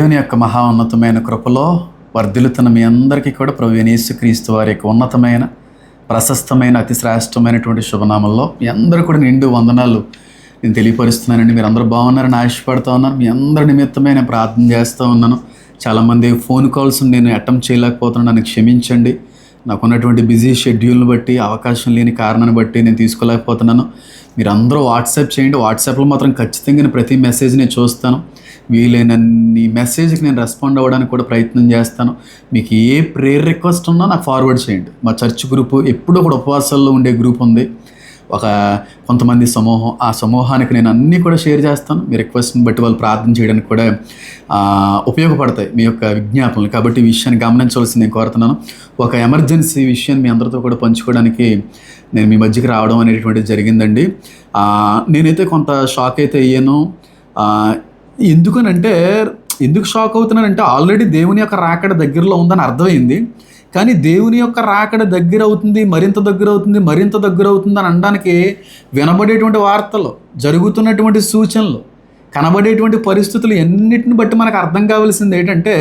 దేవుని యొక్క మహా ఉన్నతమైన కృపలో వర్ధిల్లుతున్న మీ అందరికీ కూడా ప్రభు యేసుక్రీస్తు వారి యొక్క ఉన్నతమైన ప్రశస్తమైన అతి శ్రేష్టమైనటువంటి శుభనామంలో మీ అందరూ కూడా నిండు వందనాలు నేను తెలియపరుస్తున్నానండి. మీరు అందరూ బాగున్నారని ఆశపడుతూ ఉన్నాను. మీ అందరి నిమిత్తమే నేను ప్రార్థన చేస్తూ ఉన్నాను. చాలామంది ఫోన్ కాల్స్ నేను అటెంప్ట్ చేయలేకపోతున్నాను. నన్ను క్షమించండి. నాకున్నటువంటి బిజీ షెడ్యూల్ని బట్టి అవకాశం లేని కారణాన్ని బట్టి నేను తీసుకోలేకపోతున్నాను. మీరు అందరూ వాట్సాప్ చేయండి. వాట్సాప్లో మాత్రం ఖచ్చితంగా నేను ప్రతి మెసేజ్ నేను చూస్తాను. వీలైనన్ని మెసేజ్కి నేను రెస్పాండ్ అవ్వడానికి కూడా ప్రయత్నం చేస్తాను. మీకు ఏ ప్రేయర్ రిక్వెస్ట్ ఉన్నా నాకు ఫార్వర్డ్ చేయండి. మా చర్చ్ గ్రూపు ఎప్పుడూ కూడా ఉపవాసాల్లో ఉండే గ్రూప్ ఉంది. ఒక కొంతమంది సమూహం ఆ సమూహానికి నేను అన్నీ కూడా షేర్ చేస్తాను. మీ రిక్వెస్ట్ని బట్టి వాళ్ళు ప్రార్థన చేయడానికి కూడా ఉపయోగపడతాయి మీ యొక్క విజ్ఞాపనలు. కాబట్టి ఈ విషయాన్ని గమనించవలసింది నేను కోరుతున్నాను. ఒక ఎమర్జెన్సీ విషయాన్ని మీ అందరితో కూడా పంచుకోవడానికి నేను మీ మధ్యకి రావడం అనేటువంటిది జరిగిందండి. నేనైతే కొంత షాక్ అయితే అయ్యాను. ఎందుకనంటే ఎందుకు షాక్ అవుతున్నానంటే ఆల్రెడీ దేవుని యొక్క రాకడ దగ్గరలో ఉందని అర్థమైంది. కానీ దేవుని యొక్క రాకడ దగ్గర అవుతుంది మరింత దగ్గర అవుతుంది మరింత దగ్గర అవుతుంది అని అనడానికి వినబడేటువంటి వార్తలు జరుగుతున్నటువంటి సూచనలు కనబడేటువంటి పరిస్థితులు ఎన్నిటిని బట్టి మనకు అర్థం కావాల్సింది ఏంటంటే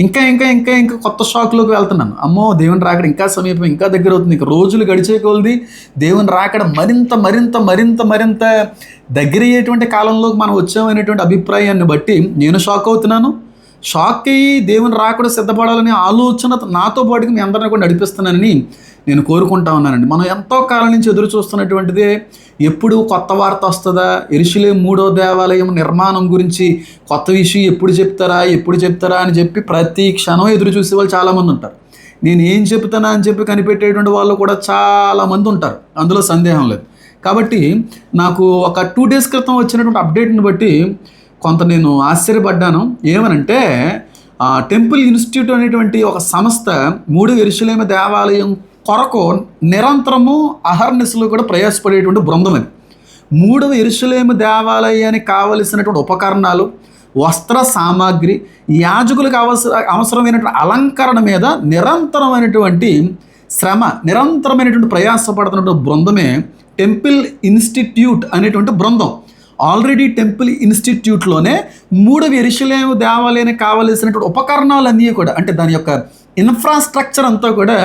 ఇంకా ఇంకా ఇంకా ఇంకా కొత్త షాక్లోకి వెళ్తున్నాను. అమ్మో దేవుని రాకడ ఇంకా సమీపం ఇంకా దగ్గర అవుతుంది. ఇంకా రోజులు గడిచే కొలది దేవుని రాకడ మరింత మరింత మరింత మరింత దగ్గర అయ్యేటువంటి కాలంలోకి మనం వచ్చామనేటువంటి అభిప్రాయాన్ని బట్టి నేను షాక్ అవుతున్నాను. షాక్ అయ్యి దేవుని రాకడ సిద్ధపడాలనే ఆలోచన నాతో పాటుగా మీ అందరిని కూడా నడిపిస్తున్నానని నేను కోరుకుంటా ఉన్నానండి. మనం ఎంతో కాలం నుంచి ఎదురు చూస్తున్నటువంటిదే ఎప్పుడు కొత్త వార్త వస్తుందా? ఎరుషులే మూడో దేవాలయం నిర్మాణం గురించి కొత్త విషయం ఎప్పుడు చెప్తారా? ఎప్పుడు చెప్తారా అని చెప్పి ప్రతి క్షణం ఎదురు చూసే వాళ్ళు చాలామంది ఉంటారు. నేను ఏం చెప్తానా అని చెప్పి కనిపెట్టేటువంటి వాళ్ళు కూడా చాలామంది ఉంటారు. అందులో సందేహం లేదు. కాబట్టి నాకు ఒక టూ డేస్ క్రితం వచ్చినటువంటి అప్డేట్ని బట్టి కొంత నేను ఆశ్చర్యపడ్డాను. ఏమనంటే ఆ, టెంపుల్ ఇన్స్టిట్యూట్ అనేటువంటి ఒక సంస్థ మూడు ఎరుషులేమ దేవాలయం కొరకు నిరంతరము అహర్నిశలు కూడా ప్రయాసపడేటువంటి బృందం అది మూడవ ఎరుసలేము దేవాలయానికి కావలసినటువంటి ఉపకరణాలు వస్త్ర సామాగ్రి యాజకులకు అవసర అవసరమైనటువంటి అలంకరణ మీద నిరంతరమైనటువంటి శ్రమ నిరంతరమైనటువంటి ప్రయాసపడుతున్నటువంటి బృందమే టెంపుల్ ఇన్స్టిట్యూట్ అనేటువంటి బృందం. ఆల్రెడీ టెంపుల్ ఇన్స్టిట్యూట్లోనే మూడవ ఎరుసలేము దేవాలయానికి కావలసినటువంటి ఉపకరణాలన్నీ కూడా అంటే దాని యొక్క ఇన్ఫ్రాస్ట్రక్చర్ అంతా కూడా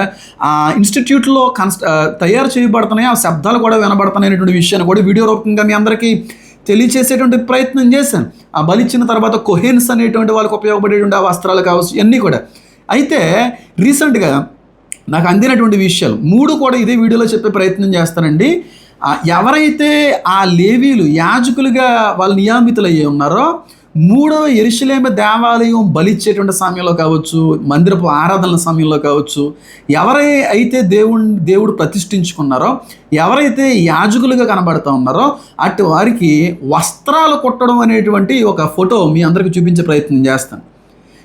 ఆ ఇన్స్టిట్యూట్లో కన్స్ట్ తయారు చేయబడుతున్నాయి. ఆ శబ్దాలు కూడా వినబడుతున్నాయనేటువంటి విషయాన్ని కూడా వీడియో రూపంగా మీ అందరికీ తెలియచేసేటువంటి ప్రయత్నం చేశాను. ఆ బలిచ్చిన తర్వాత కొహెన్స్ అనేటువంటి వాళ్ళకి ఉపయోగపడేటువంటి ఆ వస్త్రాలు కావచ్చు ఇవన్నీ కూడా. అయితే రీసెంట్గా నాకు అందినటువంటి విషయాలు మూడు కూడా ఇదే వీడియోలో చెప్పే ప్రయత్నం చేస్తానండి. ఎవరైతే ఆ లేవీలు యాజకులుగా వాళ్ళు నియామితులయ్యి ఉన్నారో మూడవ ఎరుసలేమ దేవాలయం బలిచ్చేటువంటి సమయంలో కావచ్చు మందిరపు ఆరాధనల సమయంలో కావచ్చు ఎవరై అయితే దేవుడి దేవుడు ప్రతిష్ఠించుకున్నారో ఎవరైతే యాజకులుగా కనబడుతూ ఉన్నారో అటు వారికి వస్త్రాలు కుట్టడం అనేటువంటి ఒక ఫోటో మీ అందరికీ చూపించే ప్రయత్నం చేస్తాను.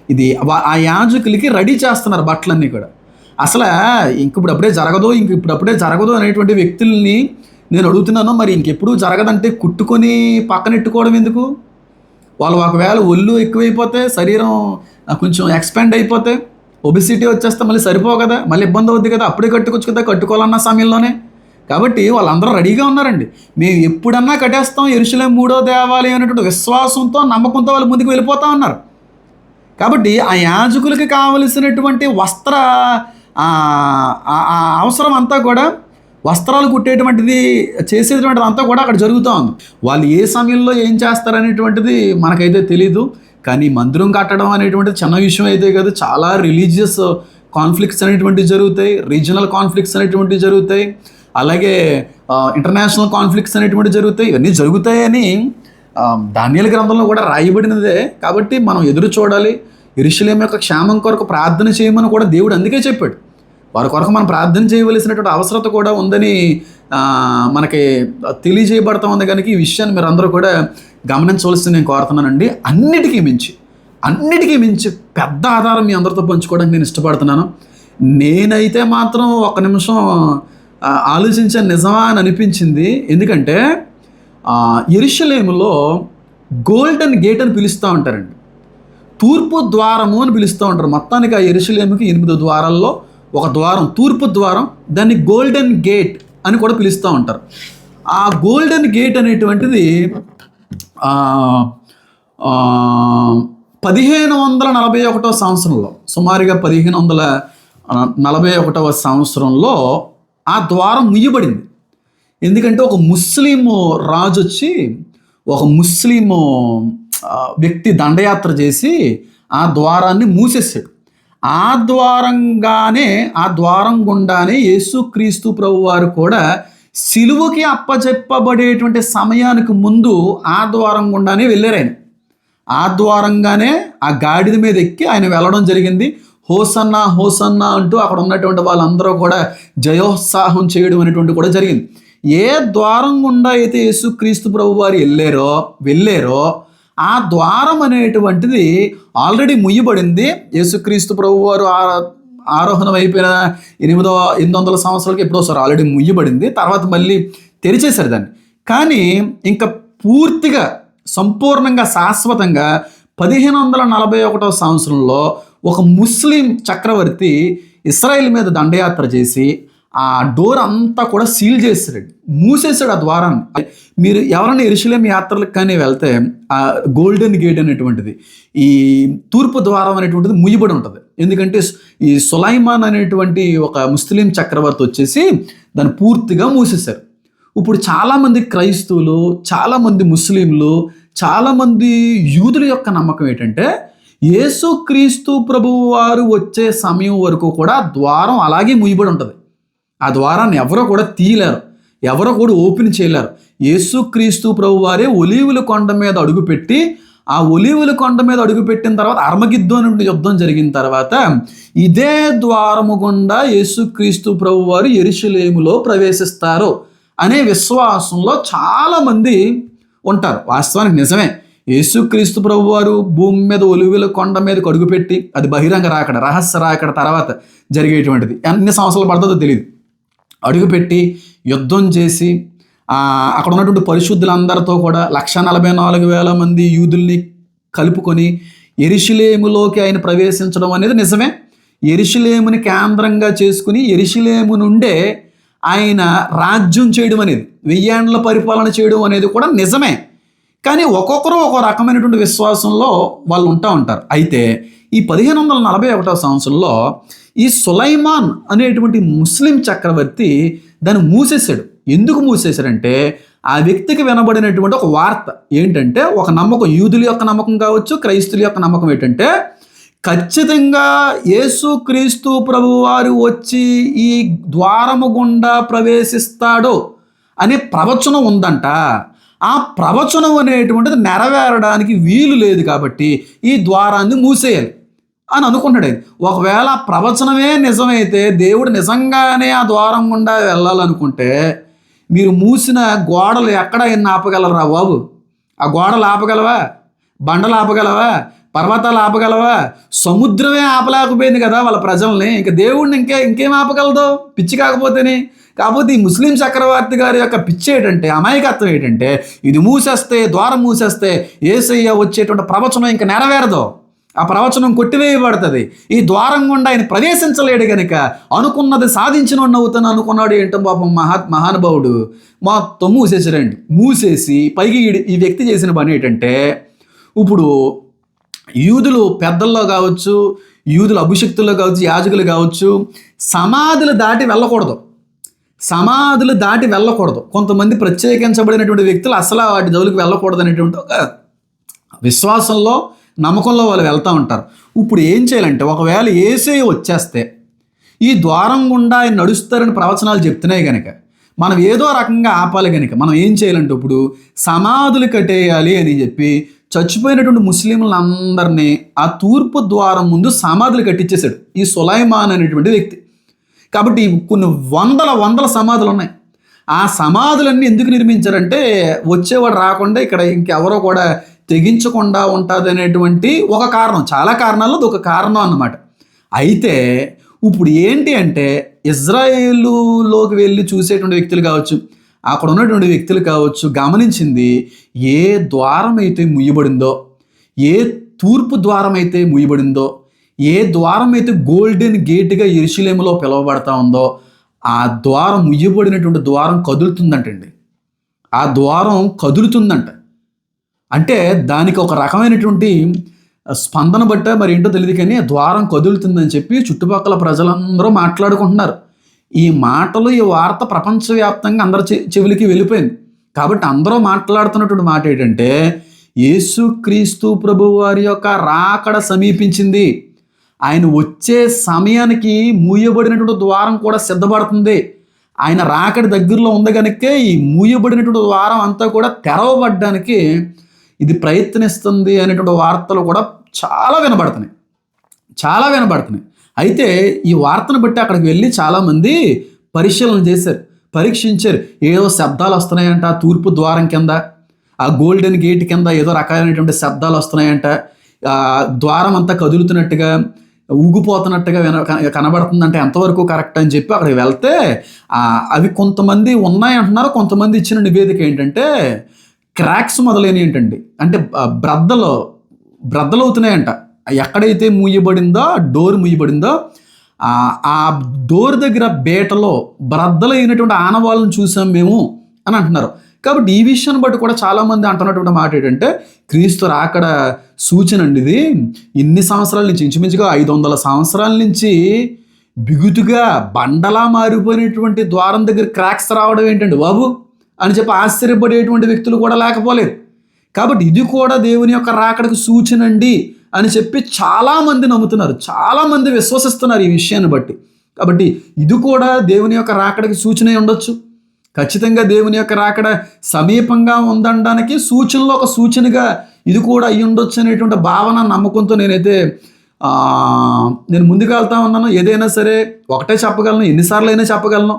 ఇది ఆ యాజకులకి రెడీ చేస్తున్నారు బట్టలన్నీ కూడా. అసలు ఇంక ఇప్పుడు అప్పుడే జరగదు ఇంక ఇప్పుడు అప్పుడే జరగదు అనేటువంటి వ్యక్తుల్ని నేను అడుగుతున్నాను మరి ఇంకెప్పుడు జరగదంటే కుట్టుకొని పక్కనెట్టుకోవడం ఎందుకు? వాళ్ళు ఒకవేళ ఒళ్ళు ఎక్కువైపోతే శరీరం కొంచెం ఎక్స్పాండ్ అయిపోతే ఒబిసిటీ వచ్చేస్తే మళ్ళీ సరిపోవు కదా మళ్ళీ ఇబ్బంది అవుద్ది కదా అప్పుడే కట్టుకోవచ్చు కదా కట్టుకోవాలన్న సమయంలోనే. కాబట్టి వాళ్ళందరూ రెడీగా ఉన్నారండి. మేము ఎప్పుడన్నా కట్టేస్తాం ఎరుషులే మూడో దేవాలయం అనేటువంటి విశ్వాసంతో నమ్మకంతో వాళ్ళు ముందుకు వెళ్ళిపోతా ఉన్నారు. కాబట్టి ఆ యాజకులకి కావలసినటువంటి వస్త్ర అవసరం అంతా కూడా వస్త్రాలు కుట్టేటువంటిది చేసేటువంటిది అంతా కూడా అక్కడ జరుగుతూ ఉంది. వాళ్ళు ఏ సమయంలో ఏం చేస్తారనేటువంటిది మనకైతే తెలీదు. కానీ మందిరం కట్టడం అనేటువంటిది చిన్న విషయం అయితే కాదు. చాలా రిలీజియస్ కాన్ఫ్లిక్ట్స్ అనేటువంటివి జరుగుతాయి. రీజనల్ కాన్ఫ్లిక్ట్స్ అనేటువంటివి జరుగుతాయి. అలాగే ఇంటర్నేషనల్ కాన్ఫ్లిక్ట్స్ అనేటువంటివి జరుగుతాయి. ఇవన్నీ జరుగుతాయని ధాన్యాల గ్రంథంలో కూడా రాయబడినదే. కాబట్టి మనం ఎదురు చూడాలి. ఇరుషులేం యొక్క క్షేమం కొరకు ప్రార్థన చేయమని కూడా దేవుడు అందుకే చెప్పాడు. వారి కొరకు మనం ప్రార్థన చేయవలసినటువంటి అవసరత కూడా ఉందని మనకి తెలియజేయబడతా ఉంది. కనుక ఈ విషయాన్ని మీరు అందరూ కూడా గమనించవలసింది నేను కోరుతున్నానండి. అన్నిటికీ మించి అన్నిటికీ మించి పెద్ద ఆధారం మీ అందరితో పంచుకోవడానికి నేను ఇష్టపడుతున్నాను. నేనైతే మాత్రం ఒక నిమిషం ఆలోచించే నిజమా అని అనిపించింది. ఎందుకంటే ఎరుషలేములో గోల్డెన్ గేట్ అని పిలుస్తూ ఉంటారండి. తూర్పు ద్వారము అని పిలుస్తూ ఉంటారు. మొత్తానికి ఆ ఎరుషలేముకి ఎనిమిది ద్వారాల్లో ఒక ద్వారం తూర్పు ద్వారం దాన్ని గోల్డెన్ గేట్ అని కూడా పిలుస్తూ ఉంటారు. ఆ గోల్డెన్ గేట్ అనేటువంటిది పదిహేను వందల నలభై ఒకటవ సంవత్సరంలో సుమారుగా పదిహేను వందల నలభై ఒకటవ సంవత్సరంలో ఆ ద్వారం ముయ్యబడింది ఎందుకంటే ఒక ముస్లిం రాజు వచ్చి ఒక ముస్లిం వ్యక్తి దండయాత్ర చేసి ఆ ద్వారాన్ని మూసేసాడు ఆ ద్వారంగానే ఆ ద్వారం గుండానే యేసుక్రీస్తు ప్రభు వారు కూడా సిలువకి అప్పచెప్పబడేటువంటి సమయానికి ముందు ఆ ద్వారం గుండానే వెళ్ళారు ఆయన. ఆ ద్వారంగానే ఆ గాడిద మీద ఎక్కి ఆయన వెళ్ళడం జరిగింది. హోసన్నా హోసన్నా అంటూ అక్కడ ఉన్నటువంటి వాళ్ళందరూ కూడా జయోత్సాహం చేయడం అనేటువంటి కూడా జరిగింది. ఏ ద్వారం గుండా అయితే యేసుక్రీస్తు ప్రభు వారు వెళ్ళారో వెళ్ళారో ఆ ద్వారం అనేటువంటిది ఆల్రెడీ ముయ్యబడింది. యేసుక్రీస్తు ప్రభు వారు ఆరోహణం అయిపోయిన ఎనిమిదో ఎనిమిది వందల సంవత్సరాలకి ఎప్పుడో సార్ ఆల్రెడీ ముయ్యబడింది. తర్వాత మళ్ళీ తెరిచేశారు దాన్ని. కానీ ఇంకా పూర్తిగా సంపూర్ణంగా శాశ్వతంగా పదిహేను వందల నలభై ఒకటో సంవత్సరంలో ఒక ముస్లిం చక్రవర్తి ఇస్రాయిల్ మీద దండయాత్ర చేసి ఆ డోర్ అంతా కూడా సీల్ చేసాడు మూసేసాడు ఆ ద్వారాన్ని. మీరు ఎవరైనా ఎరుసలేం యాత్రలకు కానీ వెళ్తే ఆ గోల్డెన్ గేట్ అనేటువంటిది ఈ తూర్పు ద్వారం అనేటువంటిది ముయ్యబడి ఉంటుంది. ఎందుకంటే ఈ సులైమాన్ అనేటువంటి ఒక ముస్లిం చక్రవర్తి వచ్చేసి దాన్ని పూర్తిగా మూసేశారు. ఇప్పుడు చాలామంది క్రైస్తవులు చాలామంది ముస్లింలు చాలామంది యూదుల యొక్క నమ్మకం ఏంటంటే యేసుక్రీస్తు ప్రభువు వారు వచ్చే సమయం వరకు కూడా ద్వారం అలాగే ముయ్యబడి ఉంటుంది. ఆ ద్వారాన్ని ఎవరో కూడా తీయలేరు. ఎవరో కూడా ఓపెన్ చేయలేరు. యేసుక్రీస్తు ప్రభు వారే ఒలీవుల కొండ మీద అడుగుపెట్టి ఆ ఒలీవుల కొండ మీద అడుగుపెట్టిన తర్వాత అర్మగిద్దు నుండి యుద్ధం జరిగిన తర్వాత ఇదే ద్వారము గుండా యేసుక్రీస్తు ప్రభు వారు ఎరుషులేములో ప్రవేశిస్తారు అనే విశ్వాసంలో చాలామంది ఉంటారు. వాస్తవానికి నిజమే. యేసుక్రీస్తు ప్రభు వారు భూమి మీద ఒలివిల కొండ మీదకి అడుగుపెట్టి అది బహిరంగ రాకడ రహస్య రాకడ తర్వాత జరిగేటువంటిది. ఎన్ని సంవత్సరాలు పడుతుందో తెలియదు అడుగుపెట్టి యుద్ధం చేసి అక్కడ ఉన్నటువంటి పరిశుద్ధులందరితో కూడా లక్ష నలభై నాలుగు వేల మంది యూదుల్ని కలుపుకొని ఎరిశిలేములోకి ఆయన ప్రవేశించడం అనేది నిజమే. ఎరిశిలేముని కేంద్రంగా చేసుకుని ఎరిశిలేము నుండే ఆయన రాజ్యం చేయడం అనేది వెయ్యేండ్ల పరిపాలన చేయడం అనేది కూడా నిజమే. కానీ ఒక్కొక్కరు ఒక రకమైనటువంటి విశ్వాసంలో వాళ్ళు ఉంటా ఉంటారు. అయితే ఈ పదిహేను వందల నలభై ఒకటో సంవత్సరంలో ఈ సులైమాన్ అనేటువంటి ముస్లిం చక్రవర్తి దాన్ని మూసేశాడు. ఎందుకు మూసేశాడంటే ఆ వ్యక్తికి వినబడినటువంటి ఒక వార్త ఏంటంటే ఒక నమ్మకం యూదుల యొక్క నమ్మకం కావచ్చు క్రైస్తుల యొక్క నమ్మకం ఏంటంటే ఖచ్చితంగా యేసుక్రీస్తు ప్రభువారు వచ్చి ఈ ద్వారము గుండా ప్రవేశిస్తాడు అనే ప్రవచనం ఉందంట. ఆ ప్రవచనం అనేటువంటిది నెరవేరడానికి వీలు లేదు కాబట్టి ఈ ద్వారాన్ని మూసేయాలి అని అనుకుంటాడు ఒకవేళ ఆ ప్రవచనమే నిజమైతే దేవుడు నిజంగానే ఆ ద్వారం గుండా వెళ్ళాలనుకుంటే మీరు మూసిన గోడలు ఎక్కడ ఆపగలరా బాబు? ఆ గోడలు ఆపగలవా? బండలు ఆపగలవా? పర్వతాలు ఆపగలవా? సముద్రమే ఆపలేకపోయింది కదా వాళ్ళ ప్రజల్ని. ఇంకా దేవుడిని ఇంకే ఇంకేం ఆపగలదు? పిచ్చి కాకపోతేనే. కాకపోతే ఈ ముస్లిం చక్రవర్తి గారి యొక్క పిచ్చి ఏంటంటే అమాయకత్వం ఏంటంటే ఇది మూసేస్తే ద్వారం మూసేస్తే ఏసయ్య వచ్చేటువంటి ప్రవచనం ఇంకా నెరవేరదు. ఆ ప్రవచనం కొట్టివేయబడుతుంది. ఈ ద్వారం గుండా ఆయన ప్రవేశించలేడు గనుక అనుకున్నది సాధించిన అవుతాను అనుకున్నాడు ఏంటో పాపం మహా మహానుభావుడు. మొత్తం మూసేసారండి మూసేసి పైకి ఈ- ఈ వ్యక్తి చేసిన పని ఏంటంటే ఇప్పుడు యూదులు పెద్దల్లో కావచ్చు యూదులు అభిషక్తుల్లో కావచ్చు యాజకులు కావచ్చు సమాధులు దాటి వెళ్ళకూడదు. సమాధులు దాటి వెళ్ళకూడదు. కొంతమంది ప్రత్యేకించబడినటువంటి వ్యక్తులు అసలు వాటి జోలికి వెళ్ళకూడదు అనేటువంటి ఒక విశ్వాసంలో నమ్మకంలో వాళ్ళు వెళ్తూ ఉంటారు. ఇప్పుడు ఏం చేయాలంటే ఒకవేళ ఏసే వచ్చేస్తే ఈ ద్వారం గుండా ఆయన నడుస్తారని ప్రవచనాలు చెప్తున్నాయి కనుక మనం ఏదో రకంగా ఆపాలి కనుక మనం ఏం చేయాలంటే ఇప్పుడు సమాధులు కట్టేయాలి అని చెప్పి చచ్చిపోయినటువంటి ముస్లింలందరినీ ఆ తూర్పు ద్వారం ముందు సమాధులు కట్టించేశాడు ఈ సులైమాన్ అనేటువంటి వ్యక్తి. కాబట్టి కొన్ని వందల వందల సమాధులు ఉన్నాయి. ఆ సమాధులన్నీ ఎందుకు నిర్మించారంటే వచ్చేవాడు రాకుండా ఇక్కడ ఇంకెవరో కూడా తెగించకుండా ఉంటుంది అనేటువంటి ఒక కారణం. చాలా కారణాల్లో ఇది ఒక కారణం అన్నమాట. అయితే ఇప్పుడు ఏంటి అంటే ఇజ్రాయేలులోకి వెళ్ళి చూసేటువంటి వ్యక్తులు కావచ్చు అక్కడ ఉన్నటువంటి వ్యక్తులు కావచ్చు గమనించింది ఏ ద్వారం అయితే ముయ్యబడిందో ఏ తూర్పు ద్వారం అయితే ముయ్యబడిందో ఏ ద్వారం అయితే గోల్డెన్ గేట్గా ఎరుశలేములో పిలువబడతా ఉందో ఆ ద్వారం ముయ్యబడినటువంటి ద్వారం కదులుతుందంటండి. ఆ ద్వారం కదులుతుందంట. అంటే దానికి ఒక రకమైనటువంటి స్పందన బట్ట మరి ఏంటో తెలియదు కానీ ద్వారం కదులుతుందని చెప్పి చుట్టుపక్కల ప్రజలందరూ మాట్లాడుకుంటున్నారు. ఈ మాటలు ఈ వార్త ప్రపంచవ్యాప్తంగా అందరి చెవులకి వెళ్ళిపోయింది. కాబట్టి అందరూ మాట్లాడుతున్నటువంటి మాట ఏంటంటే యేసుక్రీస్తు ప్రభు వారి యొక్క రాకడ సమీపించింది. ఆయన వచ్చే సమయానికి మూయబడినటువంటి ద్వారం కూడా సిద్ధపడుతుంది. ఆయన రాకడి దగ్గరలో ఉంది కనుక ఈ మూయబడినటువంటి ద్వారం అంతా కూడా తెరవబడ్డానికి ఇది ప్రయత్నిస్తుంది అనేటువంటి వార్తలు కూడా చాలా వినబడుతున్నాయి. చాలా వినబడుతున్నాయి. అయితే ఈ వార్తను బట్టి అక్కడికి వెళ్ళి చాలామంది పరిశీలన చేశారు. పరీక్షించారు. ఏదో శబ్దాలు వస్తున్నాయంట తూర్పు ద్వారం కింద ఆ గోల్డెన్ గేట్ కింద ఏదో రకాలైనటువంటి శబ్దాలు వస్తున్నాయంట. ద్వారం అంతా కదులుతున్నట్టుగా ఊగిపోతున్నట్టుగా విన కనబడుతుందంటే ఎంతవరకు కరెక్ట్ అని చెప్పి అక్కడికి వెళ్తే అవి కొంతమంది ఉన్నాయి అంటున్నారు కొంతమంది ఇచ్చిన నివేదిక ఏంటంటే క్రాక్స్ మొదలైనవి ఏంటండి? అంటే బ్రద్దలు బ్రద్దలు అవుతున్నాయంట ఎక్కడైతే మూయబడిందో డోర్ మూయబడిందో ఆ డోర్ దగ్గర బేటలో అయినటువంటి ఆనవాళ్ళను చూసాం మేము అని అంటున్నారు. కాబట్టి ఈ విషయాన్ని బట్టి కూడా చాలామంది అంటున్నటువంటి మాట ఏంటంటే క్రీస్తు రాకడ సూచన అండి ఇది. ఇన్ని సంవత్సరాల నుంచి ఇంచుమించుగా ఐదు వందల సంవత్సరాల నుంచి బిగుతుగా బండలా మారిపోయినటువంటి ద్వారం దగ్గర క్రాక్స్ రావడం ఏంటండి బాబు? అని చెప్పి ఆశ్చర్యపడేటువంటి వ్యక్తులు కూడా లేకపోలేదు. కాబట్టి ఇది కూడా దేవుని యొక్క రాకడకు సూచన అండి అని చెప్పి చాలామంది నమ్ముతున్నారు. చాలామంది విశ్వసిస్తున్నారు ఈ విషయాన్ని బట్టి. కాబట్టి ఇది కూడా దేవుని యొక్క రాకడకి సూచన ఉండొచ్చు. ఖచ్చితంగా దేవుని యొక్క రాకడ సమీపంగా ఉందనడానికి సూచనలో ఒక సూచనగా ఇది కూడా అయ్యి ఉండొచ్చు అనేటువంటి భావన నమ్మకంతో నేనైతే నేను ముందుకు వెళ్తా ఉన్నాను. ఏదైనా సరే ఒకటే చెప్పగలను ఎన్నిసార్లు అయినా చెప్పగలను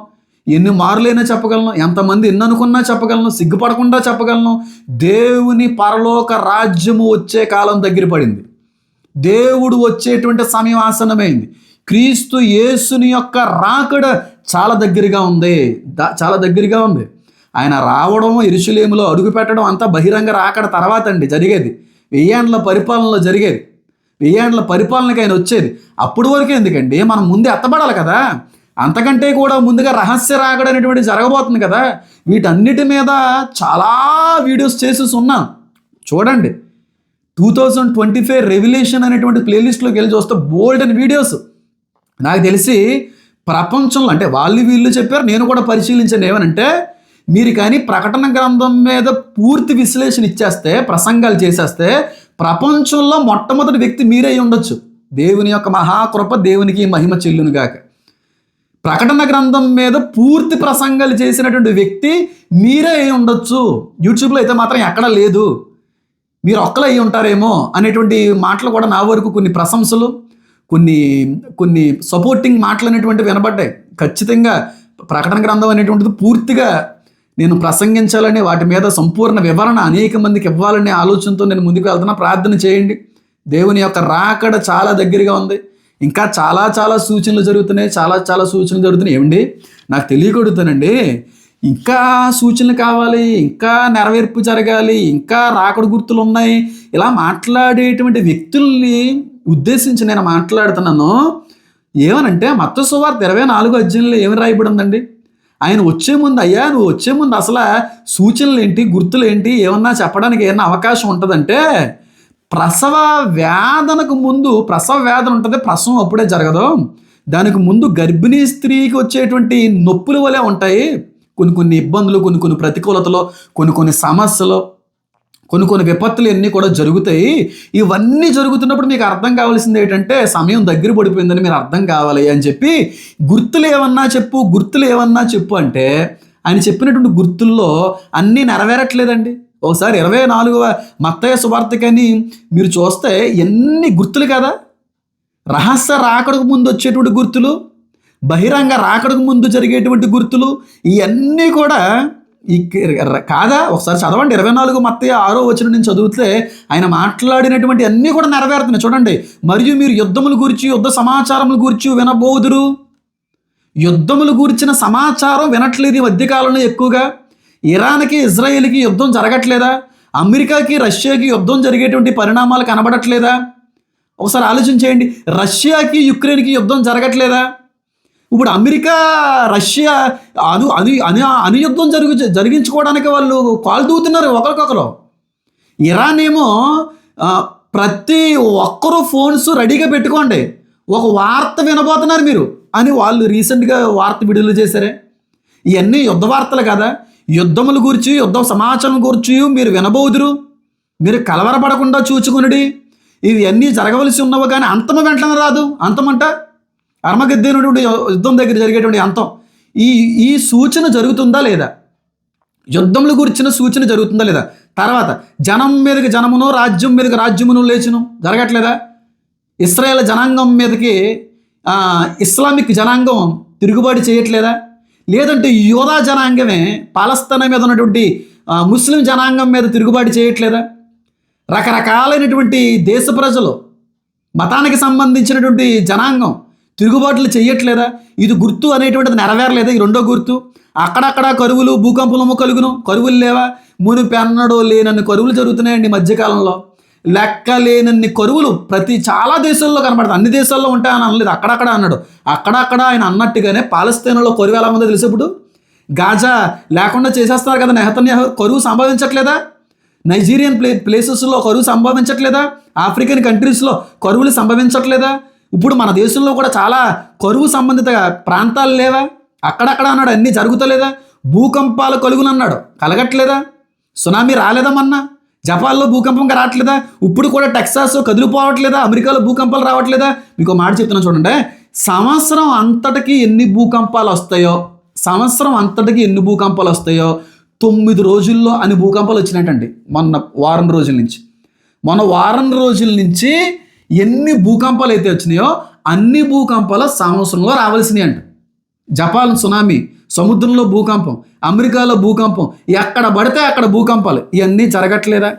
ఎన్ని మార్లైనా చెప్పగలను ఎంతమంది ఎన్ననుకున్నా చెప్పగలను సిగ్గుపడకుండా చెప్పగలను. దేవుని పరలోక రాజ్యము వచ్చే కాలం దగ్గర పడింది. దేవుడు వచ్చేటువంటి సమయం ఆసనమైంది క్రీస్తు యేసుని యొక్క రాకడ చాలా దగ్గరగా ఉంది. చాలా దగ్గరగా ఉంది. ఆయన రావడం ఇరుషులేములో అడుగు పెట్టడం అంతా బహిరంగ రాకడ తర్వాత అండి జరిగేది. వెయ్యేండ్ల పరిపాలనలో జరిగేది. వెయ్యేండ్ల పరిపాలనకి ఆయన వచ్చేది. అప్పుడు వరకు ఎందుకండి? మనం ముందే ఎత్తబడాలి కదా. అంతకంటే కూడా ముందుగా రహస్య రాకడ అనేటువంటి జరగబోతుంది కదా. వీటన్నిటి మీద చాలా వీడియోస్ చేసేసి ఉన్నాను చూడండి. Two thousand twenty five revolution అనేటువంటి ప్లేలిస్ట్లోకి వెళ్ళి చూస్తే బోల్డ్ అండ్ వీడియోస్. నాకు తెలిసి ప్రపంచంలో అంటే వాళ్ళు వీళ్ళు చెప్పారు నేను కూడా పరిశీలించాను ఏమనంటే మీరు కానీ ప్రకటన గ్రంథం మీద పూర్తి విశ్లేషణ ఇచ్చేస్తే ప్రసంగాలు చేసేస్తే ప్రపంచంలో మొట్టమొదటి వ్యక్తి మీరే ఉండొచ్చు. దేవుని యొక్క మహాకృప దేవునికి మహిమ చెల్లునుగాక ప్రకటన గ్రంథం మీద పూర్తి ప్రసంగాలు చేసినటువంటి వ్యక్తి మీరే అయి ఉండొచ్చు. యూట్యూబ్లో అయితే మాత్రం ఎక్కడా లేదు. మీరు ఒక్కలే అయి ఉంటారేమో అనేటువంటి మాటలు కూడా నా వరకు కొన్ని ప్రశంసలు. కొన్ని కొన్ని సపోర్టింగ్ మాటలు అనేటువంటివి వినబడ్డాయి. ఖచ్చితంగా ప్రకటన గ్రంథం అనేటువంటిది పూర్తిగా నేను ప్రసంగించాలని వాటి మీద సంపూర్ణ వివరణ అనేక మందికి ఇవ్వాలనే ఆలోచనతో నేను ముందుకు వెళ్తున్నా. ప్రార్థన చేయండి. దేవుని యొక్క రాకడ చాలా దగ్గరగా ఉంది. ఇంకా చాలా చాలా సూచనలు జరుగుతున్నాయి. చాలా చాలా సూచనలు జరుగుతున్నాయి. ఏమండి? నాకు తెలియకూడతానండి ఇంకా సూచనలు కావాలి. ఇంకా నెరవేర్పు జరగాలి. ఇంకా రాకడ గుర్తులు ఉన్నాయి. ఇలా మాట్లాడేటువంటి వ్యక్తుల్ని ఉద్దేశించి నేను మాట్లాడుతున్నాను ఏమనంటే మత్త సువార్త ఇరవై నాలుగు అధ్యయంలో ఏమి రాయబడి ఉందండి? ఆయన వచ్చే ముందు అయ్యా నువ్వు వచ్చే ముందు అసలు సూచనలు ఏంటి గుర్తులు ఏంటి ఏమన్నా చెప్పడానికి ఏమన్నా అవకాశం ఉంటుందంటే ప్రసవ వేదనకు ముందు ప్రసవ వేదన ఉంటుంది ప్రసవం అప్పుడే జరగదు. దానికి ముందు గర్భిణీ స్త్రీకి వచ్చేటువంటి నొప్పుల వలె ఉంటాయి. కొన్ని కొన్ని ఇబ్బందులు కొన్ని కొన్ని ప్రతికూలతలు కొన్ని కొన్ని సమస్యలు. కొన్ని కొన్ని విపత్తులు అన్నీ కూడా జరుగుతాయి. ఇవన్నీ జరుగుతున్నప్పుడు మీకు అర్థం కావాల్సింది ఏంటంటే సమయం దగ్గర పడిపోయిందని మీరు అర్థం కావాలి అని చెప్పి గుర్తులు ఏమన్నా చెప్పు గుర్తులు ఏమన్నా చెప్పు అంటే ఆయన చెప్పినటువంటి గుర్తుల్లో అన్నీ నెరవేరట్లేదండి. ఒకసారి ఇరవై నాలుగవ మత్తయ్య శుభార్తకని మీరు చూస్తే ఎన్ని గుర్తులు కదా? రహస్య రాకడకు ముందు వచ్చేటువంటి గుర్తులు బహిరంగ రాకడకు ముందు జరిగేటువంటి గుర్తులు ఇవన్నీ కూడా ఈ కాదా? ఒకసారి చదవండి. ఇరవై నాలుగు మత్తయ్య ఆరో వచ్చిన నుంచి చదివితే ఆయన మాట్లాడినటువంటి అన్నీ కూడా నెరవేరుతున్నాయి. చూడండి. మరియు మీరు యుద్ధముల గురించి యుద్ధ సమాచారముల గురించి వినబోదురు? యుద్ధములు గురించిన సమాచారం వినట్లేదు ఈ మధ్యకాలంలో ఎక్కువగా. ఇరాన్కి ఇజ్రాయెల్కి యుద్ధం జరగట్లేదా? అమెరికాకి రష్యాకి యుద్ధం జరిగేటువంటి పరిణామాలు కనబడట్లేదా? ఒకసారి ఆలోచించేయండి రష్యాకి యుక్రెయిన్కి యుద్ధం జరగట్లేదా? ఇప్పుడు అమెరికా రష్యా అను అను అను అనుయుద్ధం జరుగు జరిగించుకోవడానికి వాళ్ళు కాలు దూతున్నారు ఒకరికొకరు. ఇరాన్ ఏమో ప్రతి ఒక్కరు ఫోన్స్ రెడీగా పెట్టుకోండి. ఒక వార్త వినబోతున్నారు మీరు అని వాళ్ళు రీసెంట్గా వార్త విడుదల చేశారే. ఇవన్నీ యుద్ధ వార్తలు కదా. యుద్ధముల గురించి యుద్ధ సమాచారం గురించి మీరు వినబోదురు. మీరు కలవరపడకుండా చూచుకునుడి. ఇవన్నీ జరగవలసి ఉన్నవి కానీ అంతమ వెంటనే రాదు. అంతమంట అర్మగద్దేనటువంటి యుద్ధం దగ్గర జరిగేటువంటి అంతం. ఈ ఈ సూచన జరుగుతుందా లేదా? యుద్ధముల గురించిన సూచన జరుగుతుందా లేదా? తర్వాత జనం మీదకి జనమును రాజ్యం మీదకి రాజ్యమును లేచును జరగట్లేదా? ఇస్రాయేల్ జనాంగం మీదకి ఇస్లామిక్ జనాంగం తిరుగుబాటు చేయట్లేదా? లేదంటే యోధా జనాంగమే పాలస్తీనా మీద ఉన్నటువంటి ముస్లిం జనాంగం మీద తిరుగుబాటు చేయట్లేదా? రకరకాలైనటువంటి దేశ ప్రజలు మతానికి సంబంధించినటువంటి జనాంగం తిరుగుబాట్లు చేయట్లేదా ఇది గుర్తు అనేటువంటిది నెరవేరలేదా ఈ రెండో గుర్తు? అక్కడక్కడ కరువులు భూకంపలము కలుగును. కరువులు లేవా? మునిపెన్నడో లేనన్ని కరువులు జరుగుతున్నాయండి మధ్యకాలంలో. లెక్క లేనన్ని కరువులు ప్రతి చాలా దేశాల్లో కనబడతాయి. అన్ని దేశాల్లో ఉంటాయని అనలేదు. అక్కడక్కడ అన్నాడు. అక్కడక్కడ ఆయన అన్నట్టుగానే పాలస్తీనాలో కరువు ఎలా ఉందో తెలిసినప్పుడు గాజా లేకుండా చేసేస్తారు కదా నెహతన్యాహు. కరువు సంభవించట్లేదా? నైజీరియన్ ప్లే ప్లేసెస్లో కరువు సంభవించట్లేదా? ఆఫ్రికన్ కంట్రీస్లో కరువులు సంభవించట్లేదా? ఇప్పుడు మన దేశంలో కూడా చాలా కరువు సంబంధిత ప్రాంతాలు లేవా? అక్కడక్కడ అన్నాడు అన్నీ జరుగుతలేదా? భూకంపాలు కలుగునన్నాడు కలగట్లేదా? సునామీ రాలేదమన్నా జపాన్లో భూకంపం రావట్లేదా? ఇప్పుడు కూడా టెక్సాస్ కదిలిపోవట్లేదా? అమెరికాలో భూకంపాలు రావట్లేదా? మీకు మాట చెప్తున్నా చూడండి. సంవత్సరం అంతటికి ఎన్ని భూకంపాలు వస్తాయో సంవత్సరం అంతటికి ఎన్ని భూకంపాలు వస్తాయో తొమ్మిది రోజుల్లో అన్ని భూకంపాలు వచ్చినట్టండి మొన్న వారం రోజుల నుంచి. మొన్న వారం రోజుల నుంచి ఎన్ని భూకంపాలు అయితే వచ్చినాయో అన్ని భూకంపాలు సంవత్సరంలో రావాల్సినాయి అంట. జపాన్ సునామీ సముద్రంలో భూకంపం అమెరికాలో భూకంపం ఎక్కడ పడితే అక్కడ భూకంపాలు ఇవన్నీ జరగట్లేదా?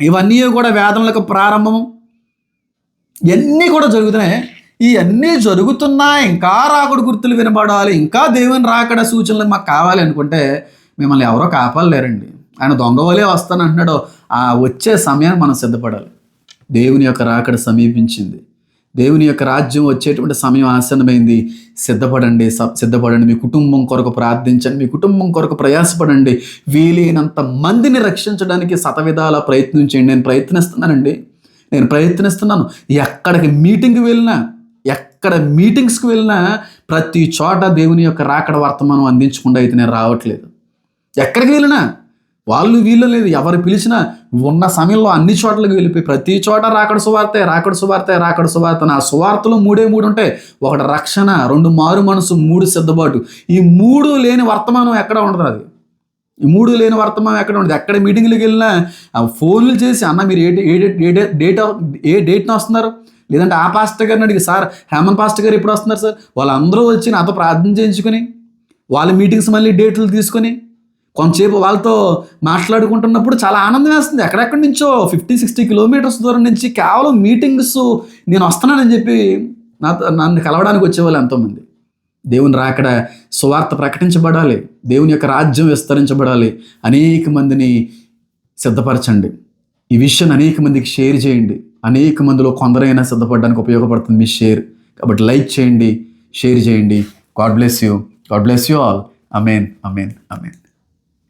ఇవన్నీ కూడా వేదనలకు ప్రారంభము. ఇవన్నీ కూడా జరుగుతున్నాయి. ఇవన్నీ జరుగుతున్నా ఇంకా రాకుడు గుర్తులు వినబడాలి. ఇంకా దేవుని రాకడ సూచనలు మాకు కావాలి అనుకుంటే మిమ్మల్ని ఎవరో కాపాలేరండి ఆయన దొంగవలే వస్తానంటున్నాడు. ఆ వచ్చే సమయాన్ని మనం సిద్ధపడాలి. దేవుని యొక్క రాకడ సమీపించింది. దేవుని యొక్క రాజ్యం వచ్చేటువంటి సమయం ఆసన్నమైంది. సిద్ధపడండి సిద్ధపడండి. మీ కుటుంబం కొరకు ప్రార్థించండి. మీ కుటుంబం కొరకు ప్రయాసపడండి. వీలైనంత మందిని రక్షించడానికి శతవిధాల ప్రయత్నించండి నేను ప్రయత్నిస్తున్నానండి. నేను ప్రయత్నిస్తున్నాను. ఎక్కడికి మీటింగ్కి వెళ్ళినా ఎక్కడ మీటింగ్స్కి వెళ్ళినా ప్రతి చోట దేవుని యొక్క రాకడ వర్తమానం అందించకుండా అయితే నేను రావట్లేదు. ఎక్కడికి వెళ్ళినా వాళ్ళు వీళ్ళు లేదు ఎవరు పిలిచినా ఉన్న సమయంలో అన్ని చోట్లకి వెళ్ళిపోయి ప్రతి చోట రాకడ సువార్తే రాకడ సువార్తే రాకడ సువార్త నా సువార్తలు మూడే మూడు ఉంటాయి. ఒకటి రక్షణ రెండు మారు మనసు మూడు సిద్ధబాటు ఈ మూడు లేని వర్తమానం ఎక్కడ ఉండదు అది. ఈ మూడు లేని వర్తమానం ఎక్కడ ఉండదు. ఎక్కడ మీటింగ్లకు వెళ్ళినా ఆ ఫోన్లు చేసి అన్న మీరు ఏ ఏ డేట్ ఏ డేట్న వస్తున్నారు? లేదంటే ఆ పాస్టర్ గారిని అడిగి సార్ హేమంత్ పాస్టర్ గారు ఎప్పుడు వస్తున్నారు సార్? వాళ్ళందరూ వచ్చి నాతో ప్రార్థన చేయించుకొని వాళ్ళ మీటింగ్స్ మళ్ళీ డేట్లు తీసుకొని కొంతసేపు వాళ్ళతో మాట్లాడుకుంటున్నప్పుడు చాలా ఆనందం వేస్తుంది. ఎక్కడెక్కడి నుంచో ఫిఫ్టీ సిక్స్టీ కిలోమీటర్స్ దూరం నుంచి కేవలం మీటింగ్స్ నేను వస్తున్నానని చెప్పి నా నన్ను కలవడానికి వచ్చేవాళ్ళు ఎంతోమంది. దేవుని రాకడ సువార్త ప్రకటించబడాలి. దేవుని యొక్క రాజ్యం విస్తరించబడాలి. అనేక మందిని సిద్ధపరచండి. ఈ విషయాన్ని అనేక మందికి షేర్ చేయండి. అనేక మందిలో కొందరైనా సిద్ధపడడానికి ఉపయోగపడుతుంది మీ షేర్. కాబట్టి లైక్ చేయండి షేర్ చేయండి. God bless you. God bless you all. Amen amen amen